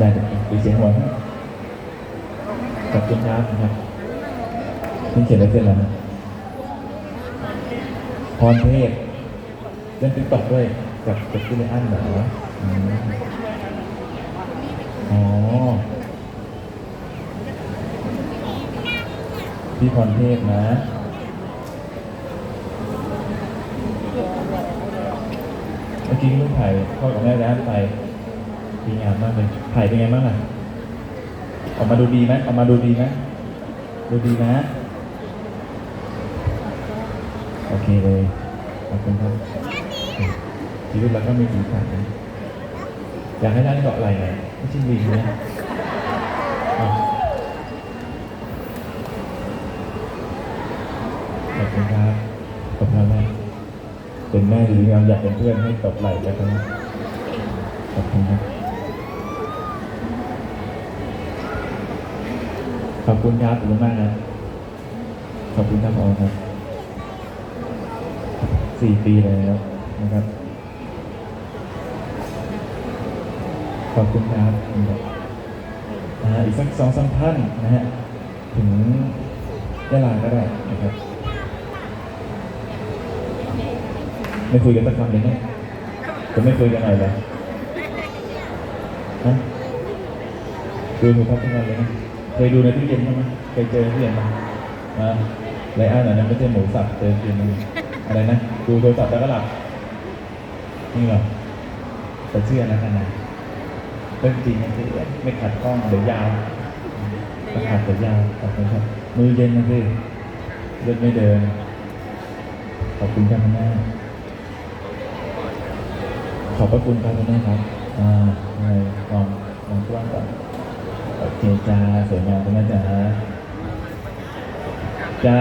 ได้เดี๋ยวดูเสียงหัวให้ขอบคุณครับนะครับนี่เขียนอะไรเสร็จแล้วนะพรเทพเล่นติ๊กต็อกด้วยกับกับที่เลอันเหรออ๋อพี่พรเทพนะเมื่อกี้ลูกถ่ายพ่อกับแม่ร้านไป ดีงามมากเลยถ่ายเป็นไงบ้างอะออกมาดูดีไหมออกมาดูดีไหมดูดีนะ โอเคเลยขอบคุณครับชีวิตเราก็มีสีสันอยากให้ได้เกาะอะไรไงไม่ใช่ลิงนะอะขอบคุณครับขอบคุณแม่เป็นแม่ดีงามอยากเป็นเพื่อนให้ตบไหล่กันนะขอบคุณครับ ขอบคุณครับขอบคุณมากนะขอบคุณครับออครับสี่ปีแล้วนะครับ ขอบคุณครับนะฮะอีกสักสองสามท่านนะฮะถึงยะลาก็ได้นะครับ ไม่คุยกันสักคำเลยนะจะไม่คุยกันหน่อยเหรอฮะดูหนูพักทุกวันเลยนะ เคยดูในตู้เย็นบ้างไหมเคยเจอในตู้เย็นบ้างอ่าไรอันอันนั้นไม่ใช่หมูสับเจอกินอะไรนะ ดูโทรศัพท์แล้วก็หลับนี่เหรอแต่เชื่อนะขนาดเรื่องจริงนะพี่ไม่ขัดข้องเดี๋ยวยาวถ้าขัดเดี๋ยวยาวขอบคุณครับมือเย็นนะพี่เลือดไม่เดิน ขอบคุณครับคุณแม่ขอบพระคุณครับคุณแม่ครับอ่าไงลองลองกว้างก่อนโอ เคจ้าสวยงามคุณแม่จ้าจ้า